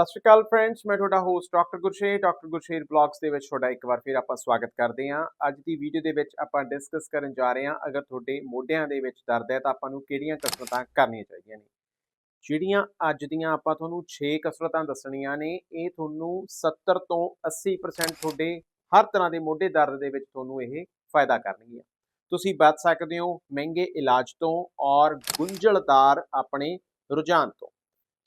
ਸਤਿ ਸ਼੍ਰੀ ਅਕਾਲ ਫਰੈਂਡਸ ਮੈਂ ਤੁਹਾਡਾ host doctor Gursher doctor Gursher blogs ਦੇ ਵਿੱਚ ਤੁਹਾਡਾ ਇੱਕ ਵਾਰ ਫਿਰ ਆਪਾਂ ਸਵਾਗਤ ਕਰਦੇ ਹਾਂ। ਅੱਜ ਦੀ ਵੀਡੀਓ ਦੇ ਵਿੱਚ ਆਪਾਂ ਡਿਸਕਸ ਕਰਨ ਜਾ ਰਹੇ ਹਾਂ ਅਗਰ ਤੁਹਾਡੇ ਮੋਢਿਆਂ ਦੇ ਵਿੱਚ ਦਰਦ ਹੈ ਤਾਂ ਆਪਾਂ ਨੂੰ ਕਿਹੜੀਆਂ ਕਸਰਤਾਂ ਕਰਨੀਆਂ ਚਾਹੀਦੀਆਂ ਨੇ? ਜਿਹੜੀਆਂ ਅੱਜ ਦੀਆਂ ਆਪਾਂ ਤੁਹਾਨੂੰ 6 ਕਸਰਤਾਂ ਦੱਸਣੀਆਂ ਨੇ, ਇਹ ਤੁਹਾਨੂੰ 70 ਤੋਂ 80% ਤੁਹਾਡੇ ਹਰ ਤਰ੍ਹਾਂ ਦੇ ਮੋਢੇ ਦਰਦ ਦੇ ਵਿੱਚ ਤੁਹਾਨੂੰ ਇਹ ਫਾਇਦਾ ਕਰਨਗੀਆਂ। ਤੁਸੀਂ ਬਚ ਸਕਦੇ ਹੋ ਮਹਿੰਗੇ ਇਲਾਜ ਤੋਂ ਔਰ ਗੁੰਝਲਦਾਰ ਆਪਣੇ ਰੁਝਾਨ ਤੋਂ।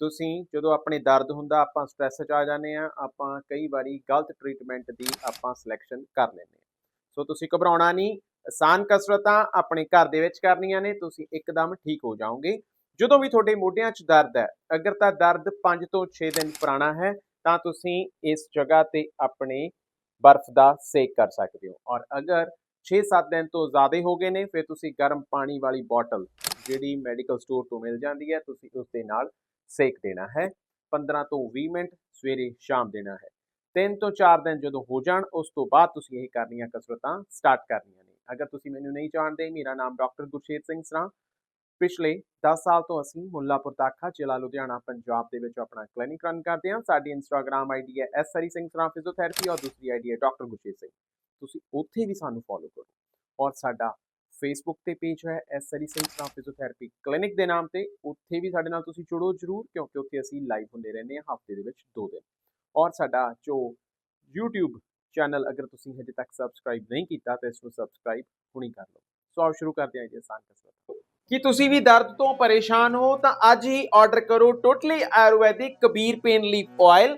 ਤੁਸੀਂ ਜਦੋਂ ਆਪਣੇ ਦਰਦ ਹੁੰਦਾ, ਆਪਾਂ ਸਟ੍ਰੈਸ 'ਚ ਆ ਜਾਂਦੇ ਆ ਆਪਾਂ ਕਈ ਵਾਰੀ ਗਲਤ ਟ੍ਰੀਟਮੈਂਟ ਦੀ ਆਪਾਂ ਸਿਲੈਕਸ਼ਨ ਕਰ ਲੈਂਦੇ ਆ ਸੋ ਤੁਸੀਂ ਘਬਰਾਉਣਾ ਨਹੀਂ, ਆਸਾਨ ਕਸਰਤਾਂ ਆਪਣੇ ਘਰ ਦੇ ਵਿੱਚ ਕਰਨੀਆਂ ਨੇ, ਤੁਸੀਂ ਇੱਕਦਮ ਠੀਕ ਹੋ ਜਾਓਗੇ। ਜਦੋਂ ਵੀ ਤੁਹਾਡੇ ਮੋਢਿਆਂ 'ਚ ਦਰਦ ਹੈ, ਅਗਰ ਤਾਂ ਦਰਦ 5 ਤੋਂ 6 ਦਿਨ ਪੁਰਾਣਾ ਹੈ, ਤਾਂ ਤੁਸੀਂ ਇਸ ਜਗ੍ਹਾ ਤੇ ਆਪਣੇ ਬਰਫ਼ ਦਾ ਸੇਕ ਕਰ ਸਕਦੇ ਹੋ। ਔਰ ਅਗਰ 6-7 ਦਿਨ ਤੋਂ ਜ਼ਿਆਦਾ ਹੋ ਗਏ ਨੇ, ਫਿਰ ਤੁਸੀਂ ਗਰਮ ਪਾਣੀ ਵਾਲੀ ਬੋਟਲ ਜਿਹੜੀ ਮੈਡੀਕਲ ਸਟੋਰ ਤੋਂ ਮਿਲ ਜਾਂਦੀ ਹੈ, ਤੁਸੀਂ ਉਸ ਦੇ ਨਾਲ ਸੇਕ ਦੇਣਾ ਹੈ। 15 ਤੋਂ 20 ਮਿੰਟ ਸਵੇਰੇ ਸ਼ਾਮ ਦੇਣਾ ਹੈ। 3 ਤੋਂ 4 ਦਿਨ ਜਦੋਂ ਹੋ ਜਾਣ, ਉਸ ਤੋਂ ਬਾਅਦ ਤੁਸੀਂ ਇਹ ਕਰਨੀਆਂ ਕਸਰਤਾਂ ਸਟਾਰਟ ਕਰਨੀਆਂ ਨੇ। ਅਗਰ ਤੁਸੀਂ ਮੈਨੂੰ ਨਹੀਂ ਜਾਣਦੇ, ਮੇਰਾ ਨਾਮ ਡਾਕਟਰ ਗੁਰਸ਼ੇਰ ਸਿੰਘ ਸਰਾਂ। ਪਿਛਲੇ 10 ਸਾਲ ਤੋਂ ਅਸੀਂ ਮੁੱਲਾਪੁਰ ਦਾਖਾ ਜ਼ਿਲ੍ਹਾ ਲੁਧਿਆਣਾ, ਪੰਜਾਬ ਦੇ ਵਿੱਚ ਆਪਣਾ ਕਲੀਨਿਕ ਰਨ ਕਰਦੇ ਹਾਂ। ਸਾਡੀ ਇੰਸਟਾਗ੍ਰam ਆਈਡੀ ਹੈ ਐਸ ਹਰੀ ਸਿੰਘ ਸਰਾਂ ਫਿਜ਼ੀਓਥੈਰੇਪੀ ਔਰ ਦੂਸਰੀ ਆਈਡੀ ਹੈ ਡਾਕਟਰ ਗੁਰਸ਼ੇਰ ਸਿੰਘ। ਤੁਸੀਂ ਉੱਥੇ ਵੀ ਸਾਨੂੰ ਫੋਲੋ ਕਰੋ। ਔਰ ਸਾਡਾ ਫੇਸਬੁੱਕ ਤੇ ਪੇਜ ਹੈ ਐਸ ਸਰੀ ਸਿੰਘ ਸਰਾਂ ਫਿਜ਼ੀਓਥੈਰੇਪੀ ਕਲੀਨਿਕ ਦੇ ਨਾਮ ਤੇ। ਉੱਥੇ ਵੀ ਸਾਡੇ ਨਾਲ ਤੁਸੀਂ ਜੁੜੋ ਜਰੂਰ, ਕਿਉਂਕਿ ਉੱਥੇ ਅਸੀਂ ਲਾਈਵ ਹੁੰਦੇ ਰਹਿੰਦੇ ਹਾਂ ਹਫ਼ਤੇ ਦੇ ਵਿੱਚ ਦੋ ਦਿਨ। ਔਰ ਸਾਡਾ ਜੋ YouTube ਚੈਨਲ ਅਗਰ ਤੁਸੀਂ ਹਜੇ ਤੱਕ ਸਬਸਕ੍ਰਾਈਬ ਨਹੀਂ ਕੀਤਾ, ਤਾਂ ਇਸ ਨੂੰ ਸਬਸਕ੍ਰਾਈਬ ਹੁਣੀ ਕਰ ਲਓ। ਸੋ ਆਓ ਸ਼ੁਰੂ ਕਰਦੇ ਹਾਂ ਜੀ ਆਸਾਨ ਕਸਰਤ ਕੀ ਤੁਸੀਂ ਵੀ ਦਰਦ ਤੋਂ ਪਰੇਸ਼ਾਨ ਹੋ, ਤਾਂ ਅੱਜ ਹੀ ਆਰਡਰ ਕਰੋ totally ayurvedic Kabir pain leaf oil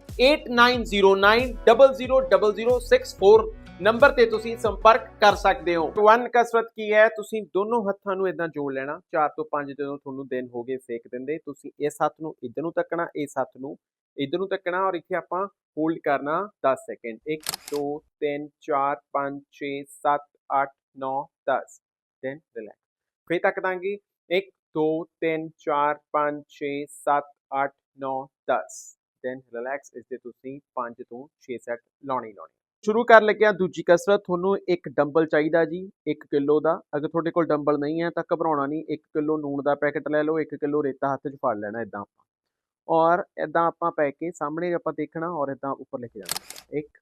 8909000064 number ਤੇ ਤੁਸੀਂ ਸੰਪਰਕ ਕਰ ਸਕਦੇ ਹੋ। ਵਨ ਕਸਰਤ ਕੀ ਹੈ? ਤੁਸੀਂ ਦੋਨੋਂ ਹੱਥਾਂ ਨੂੰ ਇਦਾਂ ਜੋੜ ਲੈਣਾ। 4 ਤੋਂ 5 ਜਦੋਂ ਤੁਹਾਨੂੰ ਦਿਨ ਹੋ ਗਏ ਸੇਕ ਦਿੰਦੇ, ਤੁਸੀਂ ਇਸ ਹੱਥ ਨੂੰ ਇਧਰ ਨੂੰ ਤੱਕਣਾ, ਇਸ ਹੱਥ ਨੂੰ ਇਧਰ ਨੂੰ ਤੱਕਣਾ ਔਰ ਇੱਥੇ ਆਪਾਂ ਹੋਲਡ ਕਰਨਾ 10 ਸੈਕਿੰਡ। 1 2 3 4 5 6 7 8 9 10 ਦੈਨ ਰਿਲੈਕਸ ਫੇਰ ਤੱਕ ਦਾਂਗੇ। 1 2 3 4 5 6 7 8 9 10 ਦੈਨ ਰਿਲੈਕਸ ਇਸ ਦੇ ਤੁਸੀਂ 5 ਤੋਂ 6 ਸੈਟ ਲਾਉਣੇ ਲਾਉਣੇ। ਸ਼ੁਰੂ ਕਰ ਲੱਗਿਆ ਦੂਜੀ ਕਸਰਤ, ਤੁਹਾਨੂੰ ਇੱਕ ਡੰਬਲ ਚਾਹੀਦਾ ਜੀ 1 ਕਿਲੋ ਦਾ। ਅਗਰ ਤੁਹਾਡੇ ਕੋਲ ਡੰਬਲ ਨਹੀਂ ਹੈ ਤਾਂ ਘਬਰਾਉਣਾ ਨਹੀਂ 1 ਕਿਲੋ ਨੂਣ ਦਾ ਪੈਕੇਟ ਲੈ ਲਓ 1 ਕਿਲੋ ਰੇਤਾ ਹੱਥ 'ਚ ਫੜ ਲੈਣਾ ਇਦਾਂ ਆਪਾਂ। ਔਰ ਇਦਾਂ ਆਪਾਂ ਪੈ ਕੇ ਸਾਹਮਣੇ ਆਪਾਂ ਦੇਖਣਾ ਔਰ ਇਦਾਂ ਉੱਪਰ ਲਿਖ ਜਾਣਾ। 1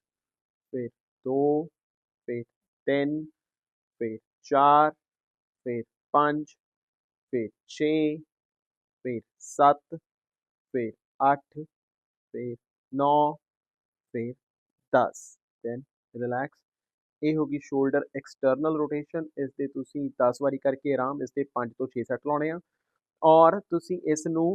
ਫਿਰ 2 ਫਿਰ 3 ਫਿਰ 4 ਫਿਰ 5 ਫਿਰ 6 ਫਿਰ 7 ਫਿਰ 8 ਫਿਰ 9 ਫਿਰ 10 ਦੈਨ ਰਿਲੈਕਸ ਇਹ ਹੋ ਗਈ ਸ਼ੋਲਡਰ ਐਕਸਟਰਨਲ ਰੋਟੇਸ਼ਨ ਇਸ ਦੇ ਤੁਸੀਂ 10 ਵਾਰੀ ਕਰਕੇ ਆਰਾਮ ਇਸ ਦੇ 5 ਤੋਂ 6 ਸੈਟ ਲਾਉਣੇ ਆ। ਔਰ ਤੁਸੀਂ ਇਸ ਨੂੰ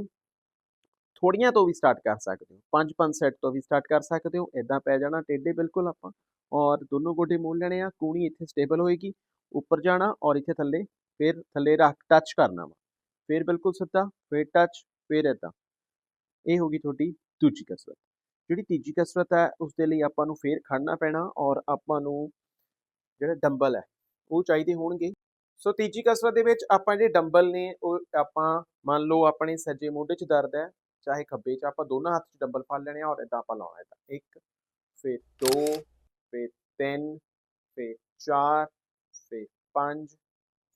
ਥੋੜੀਆਂ ਤੋਂ ਵੀ ਸਟਾਰਟ ਕਰ ਸਕਦੇ ਹੋ। 5-5 ਸੈਟ ਤੋਂ ਵੀ ਸਟਾਰਟ ਕਰ ਸਕਦੇ ਹੋ। ਇਦਾਂ ਪੈ ਜਾਣਾ ਟੇਡੇ ਬਿਲਕੁਲ ਆਪਾਂ। ਔਰ ਦੋਨੋਂ ਗੋਡੇ ਮੋੜ ਲੈਣੇ ਆ। ਕੂਣੀ ਇੱਥੇ ਸਟੇਬਲ ਹੋਏਗੀ, ਉੱਪਰ ਜਾਣਾ ਔਰ ਇੱਥੇ ਥੱਲੇ, ਫਿਰ ਥੱਲੇ ਰੱਖ ਟੱਚ ਕਰਨਾ ਵਾ। ਫਿਰ ਬਿਲਕੁਲ ਸਿੱਧਾ, ਫਿਰ ਟੱਚ ਫਿਰ ਇਦਾਂ ਇਹ ਹੋ ਗਈ ਤੁਹਾਡੀ ਦੂਜੀ ਕਸਰਤ। ਜਿਹੜੀ ਤੀਜੀ ਕਸਰਤ ਹੈ ਉਸ ਦੇ ਲਈ ਆਪਾਂ ਨੂੰ ਫੇਰ ਖੜਨਾ ਪੈਣਾ ਔਰ ਆਪਾਂ ਨੂੰ ਜਿਹੜੇ ਡੰਬਲ ਹੈ, ਉਹ ਚਾਹੀਦੇ ਹੋਣਗੇ। ਸੋ ਤੀਜੀ ਕਸਰਤ ਦੇ ਵਿੱਚ ਆਪਾਂ ਜਿਹੜੇ ਡੰਬਲ ਨੇ, ਉਹ ਆਪਾਂ ਮੰਨ ਲਓ ਆਪਣੇ ਸੱਜੇ ਮੋਢੇ 'ਚ ਦਰਦ ਹੈ, ਚਾਹੇ ਖੱਬੇ 'ਚ ਆਪਾਂ ਦੋਨਾਂ ਹੱਥ 'ਚ ਡੰਬਲ ਫੜ ਲੈਣੇ ਆ ਔਰ ਇਦਾਂ ਆਪਾਂ ਲਾਉਣਾ ਇਦਾਂ ਇੱਕ, ਫਿਰ ਦੋ, ਫਿਰ ਤਿੰਨ, ਫਿਰ ਚਾਰ, ਫਿਰ ਪੰਜ,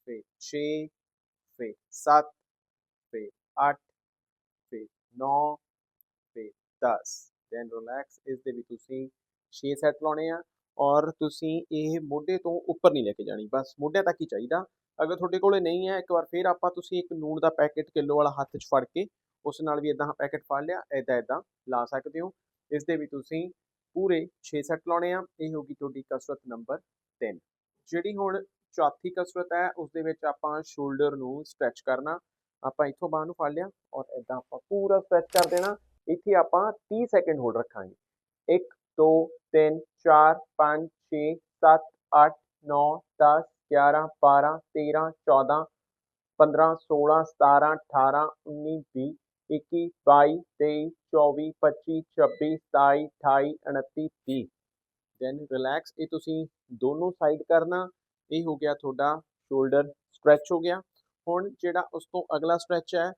ਫਿਰ 6 ਫਿਰ 7 ਫਿਰ 8 ਫਿਰ 9 10 ਦੈਨ ਰਿਲੈਕਸ ਇਸ ਦੇ ਵੀ ਤੁਸੀਂ 6 ਸੈੱਟ ਲਾਉਣੇ ਆ ਔਰ ਤੁਸੀਂ ਇਹ ਮੋਢੇ ਤੋਂ ਉੱਪਰ ਨਹੀਂ ਲੈ ਕੇ ਜਾਣੀ, ਬਸ ਮੋਢੇ ਤੱਕ ਹੀ ਚਾਹੀਦਾ। ਅਗਰ ਤੁਹਾਡੇ ਕੋਲੇ ਨਹੀਂ ਹੈ, ਇੱਕ ਵਾਰ ਫੇਰ ਆਪਾਂ ਤੁਸੀਂ ਇੱਕ ਨੂਣ ਦਾ ਪੈਕੇਟ ਕਿਲੋ ਵਾਲਾ ਹੱਥ 'ਚ ਫੜ ਕੇ ਉਸ ਨਾਲ ਵੀ ਇਦਾਂ ਪੈਕੇਟ ਫੜ ਲਿਆ ਇਦਾਂ ਇਦਾਂ ਲਾ ਸਕਦੇ ਹੋ। ਇਸ ਦੇ ਵੀ ਤੁਸੀਂ ਪੂਰੇ 6 ਸੈੱਟ ਲਾਉਣੇ ਆ, ਇਹ ਹੋਗੀ ਤੁਹਾਡੀ ਕਸਰਤ ਨੰਬਰ 3 ਜਿਹੜੀ ਹੁਣ ਚੌਥੀ ਕਸਰਤ ਹੈ, ਉਸ ਦੇ ਵਿੱਚ ਆਪਾਂ ਸ਼ੋਲਡਰ ਨੂੰ ਸਟ੍ਰੈਚ ਕਰਨਾ, ਆਪਾਂ ਇੱਥੋਂ ਬਾਹ ਨੂੰ ਫੜ ਲਿਆ ਔਰ ਇਦਾਂ ਆਪਾਂ ਪੂਰਾ ਸਟ੍ਰੈਚ ਕਰ ਦੇਣਾ। ਇੱਥੇ ਆਪਾਂ 30 ਸੈਕਿੰਡ ਹੋਲਡ ਰੱਖਾਂਗੇ 1 2 3 4 5 6 7 8 9 10 11 12 13 14 15 16 17 18 19 20 21 22 23 24 25 26 27 28 29 30 ਦੈਨ ਰਿਲੈਕਸ ਇਹ ਤੁਸੀਂ ਦੋਨੋਂ ਸਾਈਡ ਕਰਨਾ ਇਹ ਹੋ ਗਿਆ ਤੁਹਾਡਾ ਸ਼ੋਲਡਰ ਸਟ੍ਰੈਚ ਹੋ ਗਿਆ ਹੁਣ ਜਿਹੜਾ ਉਸ ਤੋਂ ਅਗਲਾ ਸਟ੍ਰੈਚ ਹੈ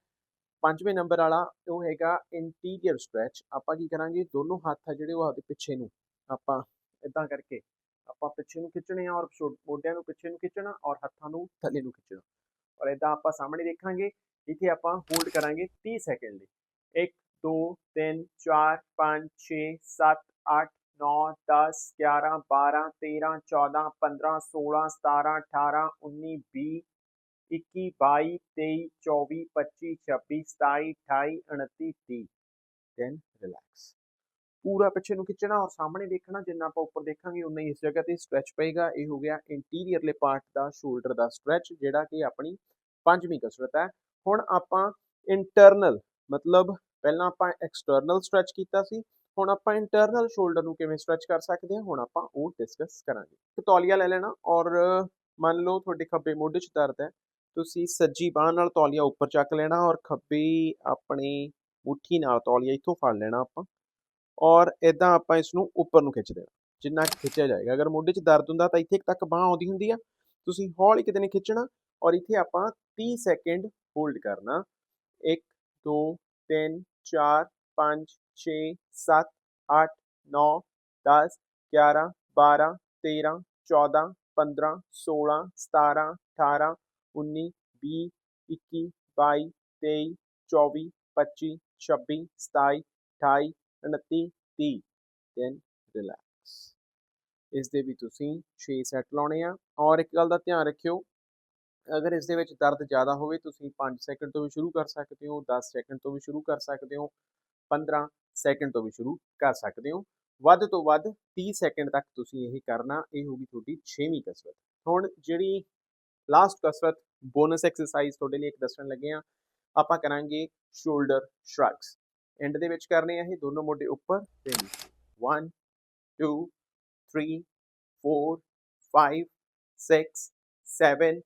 ਪੰਜਵੇਂ ਨੰਬਰ ਵਾਲਾ ਉਹ ਹੈਗਾ ਇੰਟੀਰੀਅਰ ਸਟ੍ਰੈਚ ਆਪਾਂ ਕੀ ਕਰਾਂਗੇ? ਦੋਨੋਂ ਹੱਥ ਆ ਜਿਹੜੇ ਉਹ ਆਪਦੇ ਪਿੱਛੇ ਨੂੰ। ਆਪਾਂ ਇਦਾਂ ਕਰਕੇ ਆਪਾਂ ਪਿੱਛੇ ਨੂੰ ਖਿੱਚਣੇ ਆ ਔਰ ਮੋਢਿਆਂ ਨੂੰ ਪਿੱਛੇ ਨੂੰ ਖਿੱਚਣਾ ਔਰ ਹੱਥਾਂ ਨੂੰ ਥੱਲੇ ਨੂੰ ਖਿੱਚਣਾ। ਔਰ ਇਦਾਂ ਆਪਾਂ ਸਾਹਮਣੇ ਦੇਖਾਂਗੇ। ਇੱਥੇ ਆਪਾਂ ਹੋਲਡ ਕਰਾਂਗੇ 30 ਸੈਕਿੰਡ ਲਈ। 1 2 3 4 5 6 7 8 9 10 11 12 13 14 15 16 17 18 19 20 21 22 23 24 25 26 27 28 29 30 ਦੈਨ ਰਿਲੈਕਸ ਪੂਰਾ ਪਿੱਛੇ ਨੂੰ ਖਿੱਚਣਾ ਔਰ ਸਾਹਮਣੇ ਦੇਖਣਾ, ਜਿੰਨਾ ਆਪਾਂ ਉੱਪਰ ਦੇਖਾਂਗੇ ਉਨਾ ਹੀ ਇਸ ਜਗ੍ਹਾ ਤੇ ਸਟ੍ਰੈਚ ਪਏਗਾ। ਇਹ ਹੋ ਗਿਆ ਇੰਟੀਰੀਅਰਲੇ ਪਾਰਟ ਦਾ ਸ਼ੋਲਡਰ ਦਾ ਸਟ੍ਰੈਚ ਜਿਹੜਾ ਕਿ ਆਪਣੀ ਪੰਜਵੀਂ ਕਸਰਤ ਹੈ। ਹੁਣ ਆਪਾਂ ਇੰਟਰਨਲ ਮਤਲਬ ਪਹਿਲਾਂ ਆਪਾਂ ਐਕਸਟਰਨਲ ਸਟ੍ਰੈਚ ਕੀਤਾ ਸੀ। ਹੁਣ ਆਪਾਂ ਇੰਟਰਨਲ ਸ਼ੋਲਡਰ ਨੂੰ ਕਿਵੇਂ ਸਟ੍ਰੈਚ ਕਰ ਸਕਦੇ ਹਾਂ? ਹੁਣ ਆਪਾਂ ਉਹ ਡਿਸਕਸ ਕਰਾਂਗੇ। ਇੱਕ ਤੌਲੀਆ ਲੈ ਲੈਣਾ ਔਰ ਮੰਨ ਲਓ ਤੁਹਾਡੇ ਖੱਬੇ ਮੋਢੇ 'ਚ ਦਰਦ ਹੈ। ਤੁਸੀਂ ਸੱਜੀ ਬਾਹ ਨਾਲ ਤੌਲੀਆ ਉੱਪਰ ਚੱਕ ਲੈਣਾ ਔਰ ਖੱਬੀ ਆਪਣੀ ਮੁੱਠੀ ਨਾਲ ਤੌਲੀਆ ਇੱਥੋਂ ਫੜ ਲੈਣਾ ਆਪਾਂ ਔਰ ਇਦਾਂ ਆਪਾਂ ਇਸ ਨੂੰ ਉੱਪਰ ਨੂੰ ਖਿੱਚ ਦੇਣਾ, ਜਿੰਨਾ ਕੁ ਖਿੱਚਿਆ ਜਾਏਗਾ। ਅਗਰ ਮੋਢੇ 'ਚ ਦਰਦ ਹੁੰਦਾ ਤਾਂ ਇੱਥੇ ਤੱਕ ਬਾਹ ਆਉਂਦੀ ਹੁੰਦੀ ਆ, ਤੁਸੀਂ ਹੌਲੀ ਕਿਤੇ ਨੇ ਖਿੱਚਣਾ ਔਰ ਇੱਥੇ ਆਪਾਂ 30 ਸੈਕਿੰਡ ਹੋਲਡ ਕਰਨਾ। 1 2 3 4 5 6 7 8 9 10 11 12 13 14 15 16 17 18 19 20 21 22 23 24 25 26 27 28 29 30 ਦੈਨ ਰਿਲੈਕਸ ਇਸ ਦੇ ਵੀ ਤੁਸੀਂ 6 ਸੈੱਟ ਲਾਉਣੇ ਆ। ਔਰ ਇੱਕ ਗੱਲ ਦਾ ਧਿਆਨ ਰੱਖਿਓ, ਅਗਰ ਇਸ ਦੇ ਵਿੱਚ ਦਰਦ ਜ਼ਿਆਦਾ ਹੋਵੇ, ਤੁਸੀਂ 5 ਸੈਕਿੰਡ ਤੋਂ ਵੀ ਸ਼ੁਰੂ ਕਰ ਸਕਦੇ ਹੋ 10 ਸੈਕਿੰਡ ਤੋਂ ਵੀ ਸ਼ੁਰੂ ਕਰ ਸਕਦੇ ਹੋ 15 ਸੈਕਿੰਡ ਤੋਂ ਵੀ ਸ਼ੁਰੂ ਕਰ ਸਕਦੇ ਹੋ। ਵੱਧ ਤੋਂ ਵੱਧ 30 ਸੈਕਿੰਡ ਤੱਕ ਤੁਸੀਂ ਇਹ ਕਰਨਾ, ਇਹ ਹੋਗੀ ਤੁਹਾਡੀ 6ਵੀਂ ਕਸਰਤ। ਹੁਣ ਜਿਹੜੀ ਲਾਸਟ ਕਸਰਤ ਬੋਨਸ ਐਕਸਰਸਾਈਜ਼ ਤੁਹਾਡੇ ਲਈ ਇੱਕ ਦੱਸਣ ਲੱਗੇ ਆ ਆਪਾਂ ਕਰਾਂਗੇ ਸ਼ੋਲਡਰ ਸ਼ਰਗਸ ਐਂਡ ਦੇ ਵਿੱਚ ਕਰਨੇ ਆ ਇਹ, ਦੋਨੋਂ ਮੋਢੇ ਉੱਪਰ, ਤੇ ਨੀਚੇ 1 2 3 4 5 6 7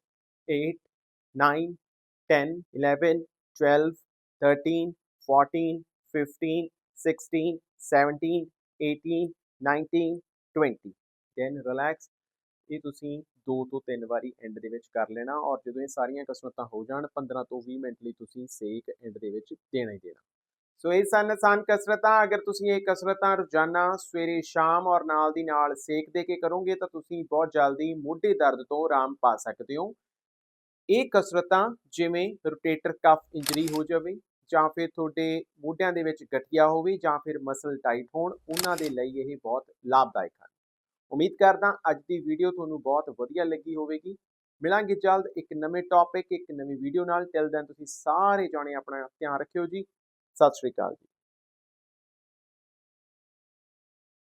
8 9 10 11 12 13 14 15 16 17 18 19 20 ਦੈਨ ਰਿਲੈਕਸ ਇਹ ਤੁਸੀਂ ਦੋ ਤੋਂ ਤਿੰਨ ਵਾਰੀ ਐਂਡ ਦੇ ਵਿੱਚ ਕਰ ਲੈਣਾ ਔਰ ਜਦੋਂ ਇਹ ਸਾਰੀਆਂ ਕਸਰਤਾਂ ਹੋ ਜਾਣ 15 ਤੋਂ 20 ਮਿੰਟ ਲਈ ਤੁਸੀਂ ਸੇਕ ਐਂਡ ਦੇ ਵਿੱਚ ਦੇਣਾ ਹੀ ਦੇਣਾ। ਸੋ ਇਹ ਸਨ ਆਸਾਨ ਕਸਰਤਾਂ, ਅਗਰ ਤੁਸੀਂ ਇਹ ਕਸਰਤਾਂ ਰੋਜ਼ਾਨਾ ਸਵੇਰੇ ਸ਼ਾਮ ਔਰ ਨਾਲ ਦੀ ਨਾਲ ਸੇਕ ਦੇ ਕੇ ਕਰੋਗੇ ਤਾਂ ਤੁਸੀਂ ਬਹੁਤ ਜਲਦੀ ਮੋਢੇ ਦਰਦ ਤੋਂ ਆਰਾਮ ਪਾ ਸਕਦੇ ਹੋ। ਇਹ ਕਸਰਤਾਂ ਜਿਵੇਂ ਰੋਟੇਟਰ ਕਫ ਇੰਜਰੀ ਹੋ ਜਾਵੇ ਜਾਂ ਫਿਰ ਤੁਹਾਡੇ ਮੋਢਿਆਂ ਦੇ ਵਿੱਚ ਗਠੀਆ ਹੋਵੇ ਜਾਂ ਫਿਰ ਮਸਲ ਟਾਈਟ ਹੋਣ, ਉਹਨਾਂ ਦੇ ਲਈ ਇਹ ਬਹੁਤ ਲਾਭਦਾਇਕ ਹਨ। ਉਮੀਦ ਕਰਦਾ ਅੱਜ ਦੀ ਵੀਡੀਓ ਤੁਹਾਨੂੰ ਬਹੁਤ ਵਧੀਆ ਲੱਗੀ ਹੋਵੇਗੀ। ਮਿਲਾਂਗੇ ਜਲਦ ਇੱਕ ਨਵੇਂ ਟੌਪਿਕ ਇੱਕ ਨਵੀਂ ਵੀਡੀਓ ਨਾਲ। ਟਿਲ ਦੈਨ ਤੁਸੀਂ ਸਾਰੇ ਜਾਣੇ ਆਪਣਾ ਧਿਆਨ ਰੱਖਿਓ ਜੀ। ਸਤਿ ਸ਼੍ਰੀ ਅਕਾਲ ਜੀ।